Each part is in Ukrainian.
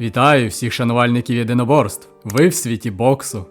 Вітаю всіх шанувальників єдиноборств. Ви в світі боксу.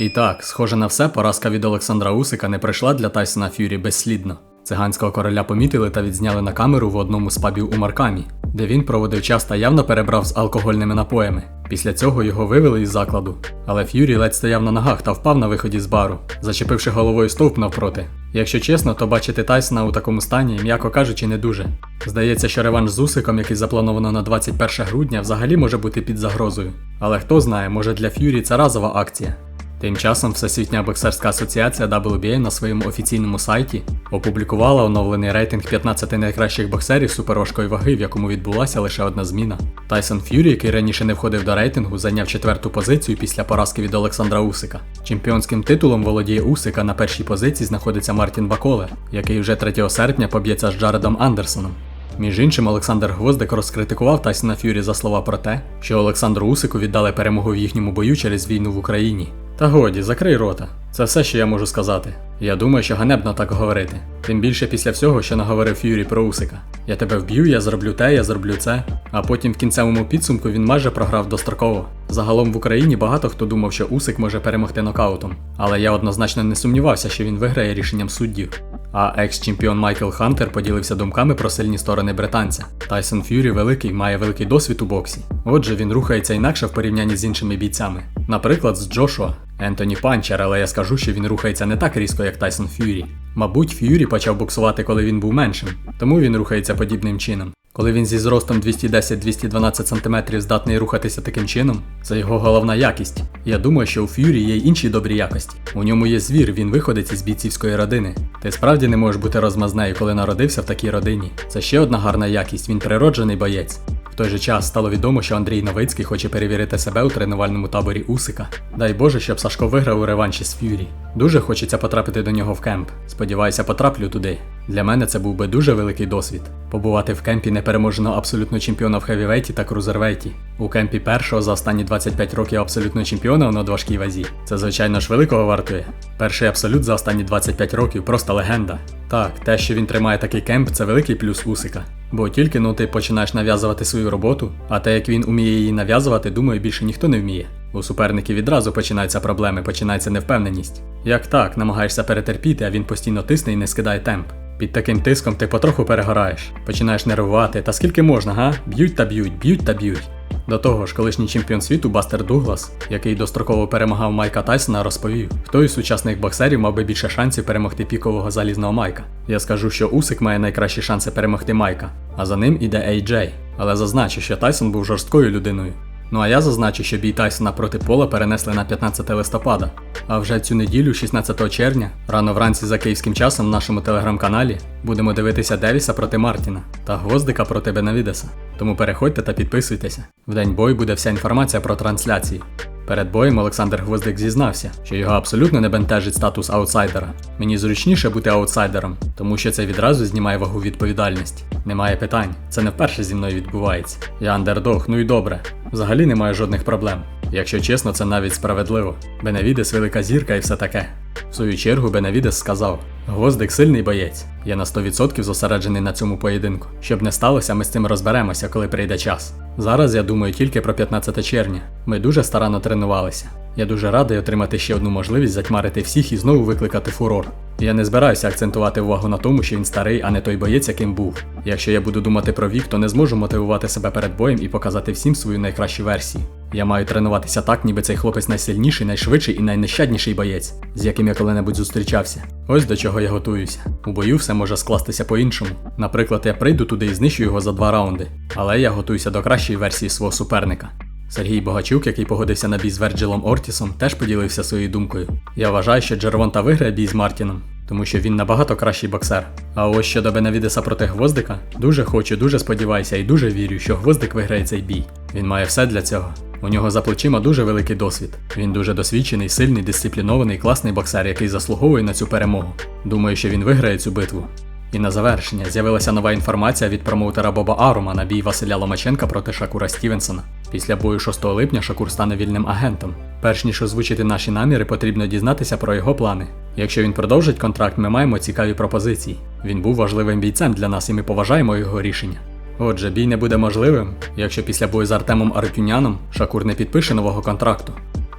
І так, схоже на все, поразка від Олександра Усика не прийшла для Тайсона Ф'юрі безслідно. Циганського короля помітили та відзняли на камеру в одному з пабів у Маркамі, де він проводив час та явно перебрав з алкогольними напоями. Після цього його вивели із закладу. Але Ф'юрі ледь стояв на ногах та впав на виході з бару, зачепивши головою стовп навпроти. Якщо чесно, то бачити Тайсона у такому стані, м'яко кажучи, не дуже. Здається, що реванш з Усиком, який заплановано на 21 грудня, взагалі може бути під загрозою. Але хто знає, може для Ф'юрі це разова акція. Тим часом Всесвітня боксерська асоціація WBA на своєму офіційному сайті опублікувала оновлений рейтинг 15 найкращих боксерів суперважкої ваги, в якому відбулася лише одна зміна. Тайсон Ф'юрі, який раніше не входив до рейтингу, зайняв четверту позицію після поразки від Олександра Усика. Чемпіонським титулом володіє Усика на першій позиції знаходиться Мартін Ваколе, який вже 3 серпня поб'ється з Джаредом Андерсоном. Між іншим, Олександр Гвоздик розкритикував Тайсона Ф'юрі за слова про те, що Олександру Усику віддали перемогу в їхньому бою через війну в Україні. Та годі, закрий рота. Це все, що я можу сказати. Я думаю, що ганебно так говорити. Тим більше після всього, що наговорив Юрій про Усика. Я тебе вб'ю, я зроблю те, я зроблю це. А потім в кінцевому підсумку він майже програв достроково. Загалом в Україні багато хто думав, що Усик може перемогти нокаутом. Але я однозначно не сумнівався, що він виграє рішенням суддів. А екс-чемпіон Майкл Хантер поділився думками про сильні сторони британця. Тайсон Ф'юрі великий, має великий досвід у боксі. Отже, він рухається інакше в порівнянні з іншими бійцями. Наприклад, з Джошуа. Ентоні Панчер, але я скажу, що він рухається не так різко, як Тайсон Ф'юрі. Мабуть, Ф'юрі почав боксувати, коли він був меншим, тому він рухається подібним чином. Коли він зі зростом 210-212 см здатний рухатися таким чином, це його головна якість. Я думаю, що у Ф'юрі є й інші добрі якості. У ньому є звір, він виходить із бійцівської родини. Ти справді не можеш бути розмазнею, коли народився в такій родині. Це ще одна гарна якість, він природжений боєць. В той же час стало відомо, що Андрій Новицький хоче перевірити себе у тренувальному таборі Усика. Дай Боже, щоб Сашко виграв у реванші з Ф'юрі. Дуже хочеться потрапити до нього в кемп. Сподіваюся, потраплю туди. Для мене це був би дуже великий досвід. Побувати в кемпі непереможеного абсолютно чемпіона в хевівейті та крузервейті. У кемпі першого за останні 25 років абсолютно чемпіона у надважкій вазі. Це звичайно ж великого вартує. Перший абсолют за останні 25 років просто легенда. Так, те, що він тримає такий кемп, це великий плюс Усика. Бо тільки ну ти починаєш нав'язувати свою роботу, а те, як він уміє її нав'язувати, думаю, більше ніхто не вміє. У суперників відразу починаються проблеми, починається невпевненість. Як так, намагаєшся перетерпіти, а він постійно тисне і не скидає темп. Під таким тиском ти потроху перегораєш, починаєш нервувати, та скільки можна, га? Б'ють та б'ють, б'ють та б'ють. До того ж, колишній чемпіон світу Бастер Дуглас, який достроково перемагав Майка Тайсона, розповів, хто із сучасних боксерів мав би більше шансів перемогти пікового залізного Майка. Я скажу, що Усик має найкращі шанси перемогти Майка, а за ним іде AJ. Але зазначу, що Тайсон був жорсткою людиною. Ну а я зазначу, що бій Тайсона проти Пола перенесли на 15 листопада. А вже цю неділю, 16 червня, рано вранці за київським часом в нашому телеграм-каналі будемо дивитися Девіса проти Мартіна та Гвоздика проти Бенавідеса. Тому переходьте та підписуйтеся. В день бою буде вся інформація про трансляції. Перед боєм Олександр Гвоздик зізнався, що його абсолютно не бентежить статус аутсайдера. Мені зручніше бути аутсайдером, тому що це відразу знімає вагу відповідальності. Немає питань, це не вперше зі мною відбувається. Я андердог, ну і добре. Взагалі немає жодних проблем. Якщо чесно, це навіть справедливо. Бенавідес велика зірка і все таке. В свою чергу Бенавідес сказав: Гвоздик сильний боєць. Я на 100% зосереджений на цьому поєдинку. Щоб не сталося, ми з цим розберемося, коли прийде час. Зараз я думаю тільки про 15 червня. Ми дуже старанно тренувалися. Я дуже радий отримати ще одну можливість затьмарити всіх і знову викликати фурор. Я не збираюся акцентувати увагу на тому, що він старий, а не той боєць, яким був. Якщо я буду думати про вік, то не зможу мотивувати себе перед боєм і показати всім свою найкращу версію. Я маю тренуватися так, ніби цей хлопець найсильніший, найшвидший і найнещадніший боєць, з яким я коли-небудь зустрічався. Ось до чого я готуюся. У бою все може скластися по-іншому. Наприклад, я прийду туди і знищу його за два раунди, але я готуюся до кращої версії свого суперника. Сергій Богачук, який погодився на бій з Верджилом Ортісом, теж поділився своєю думкою. Я вважаю, що Джервонта виграє бій з Мартіном, тому що він набагато кращий боксер. А ось щодо Бенавідеса проти Гвоздика, дуже хочу, дуже сподіваюся і дуже вірю, що Гвоздик виграє цей бій. Він має все для цього. У нього за плечима дуже великий досвід. Він дуже досвідчений, сильний, дисциплінований, класний боксер, який заслуговує на цю перемогу. Думаю, що він виграє цю битву. І на завершення з'явилася нова інформація від промоутера Боба Арума на бій Василя Ломаченка проти Шакура Стівенсона. Після бою 6 липня Шакур стане вільним агентом. Перш ніж озвучити наші наміри, потрібно дізнатися про його плани. Якщо він продовжить контракт, ми маємо цікаві пропозиції. Він був важливим бійцем для нас і ми поважаємо його рішення. Отже, бій не буде можливим, якщо після бою з Артемом Артюняном Шакур не підпише нового контракту.